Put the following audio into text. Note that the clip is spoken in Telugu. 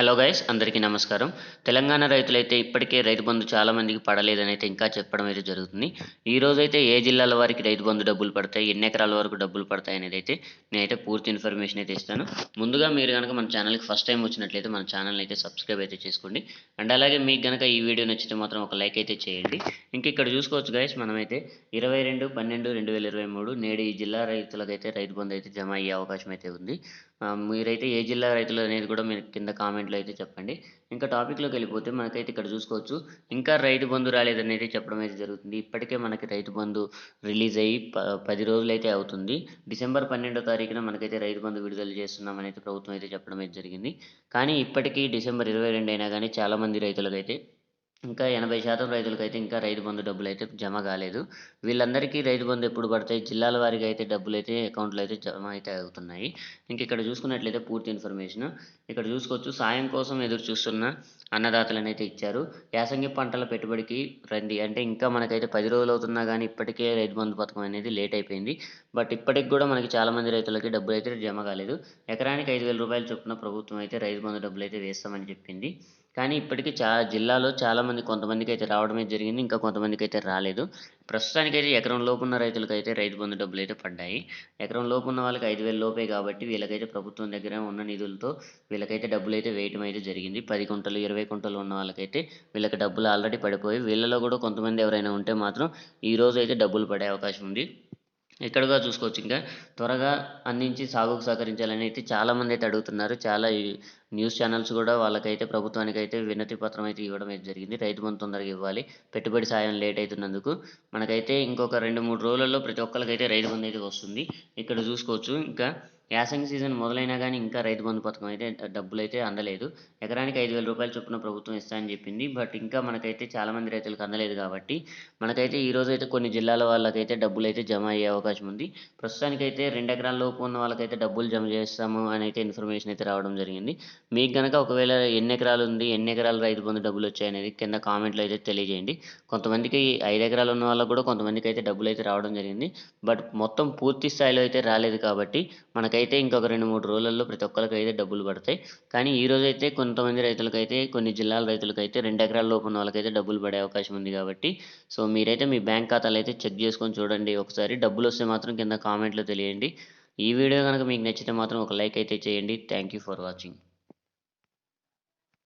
హలో గైస్ అందరికీ నమస్కారం. తెలంగాణ రైతులైతే ఇప్పటికే రైతు బంధు చాలా మందికి పడలేదని అయితే ఇంకా చెప్పడం అయితే జరుగుతుంది. ఈ రోజైతే ఏ జిల్లాల వారికి రైతు బంధు డబ్బులు పడతాయి ఎన్ని ఎకరాల వరకు డబ్బులు పడతాయి అనేది అయితే నేనైతే పూర్తి ఇన్ఫర్మేషన్ అయితే ఇస్తాను. ముందుగా మీరు కనుక మన ఛానల్కి ఫస్ట్ టైం వచ్చినట్లయితే మన ఛానల్ అయితే సబ్స్క్రైబ్ అయితే చేసుకోండి. అండ్ అలాగే మీకు కనుక ఈ వీడియో నచ్చితే మాత్రం ఒక లైక్ అయితే చేయండి. ఇంక ఇక్కడ చూసుకోవచ్చు గైస్ మనమైతే ఇరవై రెండు పన్నెండు రెండు వేల ఇరవై మూడు నేడు ఈ జిల్లా రైతులకైతే రైతు బంధు అయితే జమ అయ్యే అవకాశం అయితే ఉంది. మీరైతే ఏ జిల్లా రైతులు అనేది కూడా మీరు కింద కామెంట్లో అయితే చెప్పండి. ఇంకా టాపిక్లోకి వెళ్ళిపోతే మనకైతే ఇక్కడ చూసుకోవచ్చు. ఇంకా రైతు బంధు రాలేదనేది చెప్పడం అయితే జరుగుతుంది. ఇప్పటికే మనకి రైతు బంధు రిలీజ్ అయ్యి ప పది రోజులు అయితే అవుతుంది. డిసెంబర్ పన్నెండో తారీఖున మనకైతే రైతు బంధు విడుదల చేస్తున్నామని అయితే ప్రభుత్వం అయితే చెప్పడం అయితే జరిగింది. కానీ ఇప్పటికీ డిసెంబర్ ఇరవై రెండు అయినా కానీ చాలామంది రైతులకైతే ఇంకా ఎనభై శాతం రైతులకైతే ఇంకా రైతు బంధు డబ్బులు అయితే జమ కాలేదు. వీళ్ళందరికీ రైతు బంధు ఎప్పుడు పడతాయి? జిల్లాల వారికి అయితే డబ్బులు అయితే అకౌంట్లో అయితే జమ అయితే అవుతున్నాయి. ఇంక ఇక్కడ చూసుకున్నట్లయితే పూర్తి ఇన్ఫర్మేషన్. ఇక్కడ చూసుకోవచ్చు సాయం కోసం ఎదురు చూస్తున్న అన్నదాతలను అయితే ఇచ్చారు. యాసంగి పంటల పెట్టుబడికి రండి. అంటే ఇంకా మనకైతే పది రోజులు అవుతున్నా కానీ ఇప్పటికే రైతు బంధు పథకం అనేది లేట్ అయిపోయింది. బట్ ఇప్పటికి కూడా మనకి చాలా మంది రైతులకి డబ్బులు అయితే జమ కాలేదు. ఎకరానికి ఐదు వేల రూపాయలు చొప్పున ప్రభుత్వం అయితే రైతు బంధు డబ్బులు అయితే వేస్తామని చెప్పింది. కానీ ఇప్పటికీ చా జిల్లాలో చాలామంది కొంతమందికి అయితే రావడమే జరిగింది ఇంకా కొంతమందికి అయితే రాలేదు. ప్రస్తుతానికైతే ఎకరం లోపు ఉన్న రైతులకు అయితే రైతు బంధు డబ్బులు అయితే పడ్డాయి. ఎకరం లోపు ఉన్న వాళ్ళకి ఐదు వేల లోపే కాబట్టి వీళ్ళకైతే ప్రభుత్వం దగ్గర ఉన్న నిధులతో వీళ్ళకైతే డబ్బులు అయితే వేయటం అయితే జరిగింది. పది కుంటలు ఇరవై కుంటలు ఉన్న వాళ్ళకైతే వీళ్ళకి డబ్బులు ఆల్రెడీ పడిపోయి వీళ్ళలో కూడా కొంతమంది ఎవరైనా ఉంటే మాత్రం ఈ రోజు అయితే డబ్బులు పడే అవకాశం ఉంది. ఎక్కడగా చూసుకోవచ్చు ఇంకా. త్వరగా అందించి సాగుకు సహకరించాలని అయితే చాలామంది అయితే అడుగుతున్నారు. చాలా న్యూస్ ఛానల్స్ కూడా వాళ్ళకైతే ప్రభుత్వానికి అయితే వినతి పత్రం అయితే ఇవ్వడం అయితే జరిగింది. రైతు బంధు తొందరగా ఇవ్వాలి. పెట్టుబడి సాయం లేట్ అవుతున్నందుకు మనకైతే ఇంకొక రెండు మూడు రోజులలో ప్రతి ఒక్కరికైతే రైతు బంధు అయితే వస్తుంది. ఇక్కడ చూసుకోవచ్చు. ఇంకా యాసంగి సీజన్ మొదలైనా కానీ ఇంకా రైతు బంధు పథకం అయితే డబ్బులు అయితే అందలేదు. ఎకరానికి ఐదు వేల రూపాయలు చొప్పున ప్రభుత్వం ఇస్తానని చెప్పింది. బట్ ఇంకా మనకైతే చాలామంది రైతులకు అందలేదు కాబట్టి మనకైతే ఈ రోజు అయితే కొన్ని జిల్లాల వాళ్ళకైతే డబ్బులు అయితే జమ అయ్యే అవకాశం ఉంది. ప్రస్తుతానికైతే రెండు ఎకరాల లోపు ఉన్న వాళ్ళకైతే డబ్బులు జమ చేస్తాము అని అయితే ఇన్ఫర్మేషన్ అయితే రావడం జరిగింది. మీకు కనుక ఒకవేళ ఎన్ని ఎకరాలు ఉంది ఎన్ని ఎకరాలు రైతు బంధు డబ్బులు వచ్చాయి అనేది కింద కామెంట్లో అయితే తెలియజేయండి. కొంతమందికి ఐదు ఎకరాలు ఉన్న వాళ్ళకు కూడా కొంతమందికి అయితే డబ్బులు అయితే రావడం జరిగింది. బట్ మొత్తం పూర్తి స్థాయిలో అయితే రాలేదు కాబట్టి మనకైతే ఇంకొక రెండు మూడు రోజులలో ప్రతి ఒక్కరికి అయితే డబ్బులు పడతాయి. కానీ ఈ రోజు అయితే కొంతమంది రైతులకైతే కొన్ని జిల్లాల రైతులకైతే రెండు ఎకరాల లోపు ఉన్న వాళ్ళకైతే డబ్బులు పడే అవకాశం ఉంది కాబట్టి సో మీరైతే మీ బ్యాంక్ ఖాతాలు అయితే చెక్ చేసుకొని చూడండి. ఒకసారి డబ్బులు వస్తే మాత్రం కింద కామెంట్లో తెలియండి. ఈ వీడియో కనుక మీకు నచ్చితే మాత్రం ఒక లైక్ అయితే చేయండి. Thank you for watching.